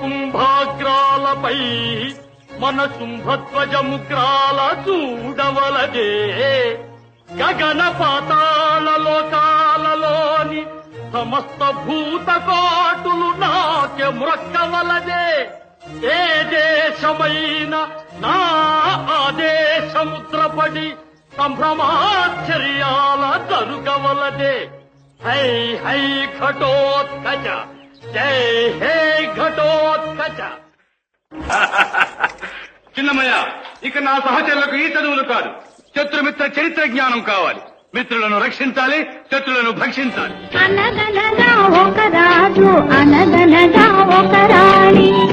కుంభాగ్రాలపై మన శుంభధ్వజముగ్రాల చూడవలదే గగన పాతాళ లోకాలలోని సమస్త భూత భూతకోటులు నాట్య మ్రక్కవలదే ఏ దేశమైన నా ఆదేశముద్రపడి సంభ్రమాశ్చర్యాల జరుగవలదే హై హై ఘటోత్కచ. జై హే ఘటోత్కచ. చిన్నమయ్య ఇక నా సహచరులకు ఈ చదువులు కాదు. శత్రుమిత్ర చరిత్ర జ్ఞానం కావాలి. మిత్రులను రక్షించాలి శత్రులను భక్షించాలి. అనగనగా ఒక రాజు అనగనగా ఒక రాణి.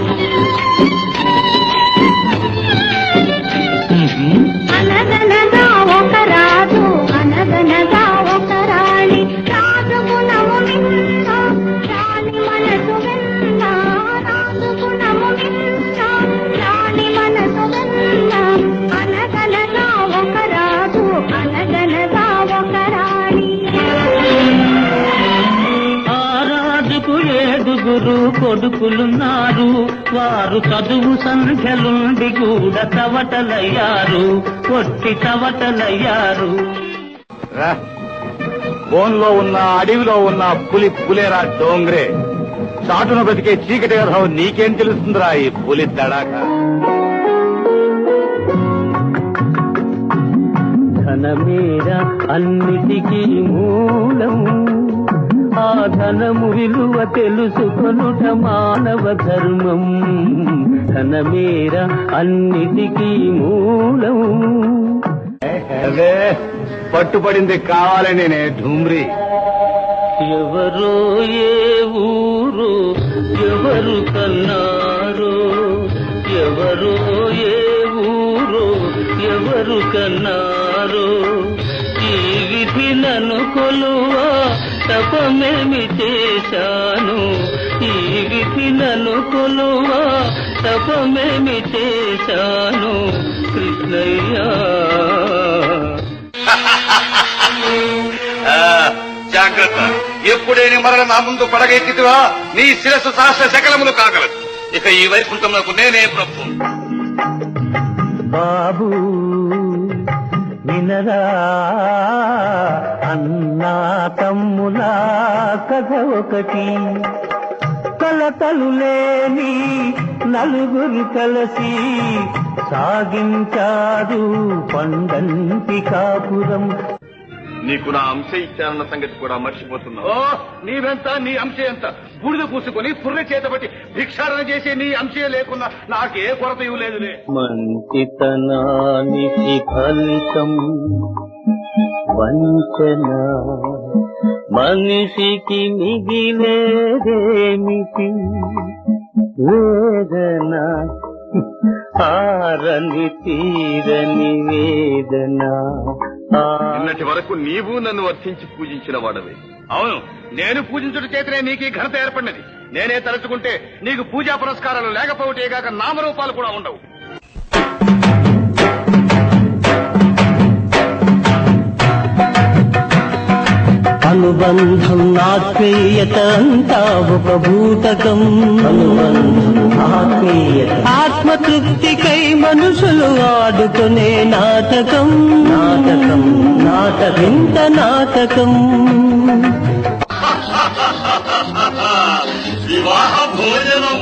ఏడుగురు కొడుకులున్నారు. వారు చదువు సంఖ్యలుండి కూడా తవటలయ్యారు కొట్టి తవటలయ్యారు బోన్లో ఉన్న అడవిలో ఉన్న పులి పులేరా డోంగ్రే. చాటున బతికే చీకటి కథ నీకేం తెలుస్తుందిరా ఈ పులి తడాక? ధనమేర అన్నిటికీ మూలం. ధనము విలువ తెలుసుకొనుట మానవ ధర్మం. ధనమేర అన్నిటికీ మూలం అదే పట్టుపడింది కావాలని ఢూమ్రి. ఎవరో ఏ ఊరు ఎవరు కన్నారు ఎవరో ఏ ఊరు ఎవరు కన్నారు ఈ విధి నన్ను కొలువా తపమేమి చేశాను? ఈ విధి నన్ను కొలువా? తపమేమి చేశాను? కృష్ణయ్య. జాగ్రత్త. ఎప్పుడైనా మరల నా ముందు పడగెత్తివా నీ శిరస్సు సహస్ర శకలములు కాగలదు ఇక ఈ వైకుంఠంలో నేనే ప్రభు. బాబు వినరా అన్నా తమ్ముల కథ ఒకటి. కలతలు లేని నలుగురు కలిసి సాగించారు పండంటి కాపురం. నీకు నా అంశ ఇచ్చారన్న సంగతి కూడా మర్చిపోతున్నావు. ఓ నీవెంత నీ అంశ ఎంత? బూడిద పూసుకొని పుర్రె చేతబట్టి భిక్షారణ చేసే నీ అంశే లేకున్నా నాకే కొరత ఇవ్వలేదులే. మంచితనానికి ఫలితం వంచన. మనిషికి మిగిలేదేమిటి? వేదన ఆరని తీరని వేదన ఆ నిన్నటి వరకు నీవు నన్ను వర్తించి పూజించిన వాడవే. అవును నేను పూజించుట చేతనే నీకు ఈ ఘనత ఏర్పడినది. నేనే తలుచుకుంటే నీకు పూజా పురస్కారాలు లేకపోవటే గాక నామరూపాలు కూడా ఉండవు. అనుబంధం ఆత్మీయత అంతా ఒక భూతకం ఆత్మీయత ఆత్మతృప్తికై మనుషులు ఆడుకునే నాటకం. నాటకం నాటకింత నాటకం. వివాహ భోజనం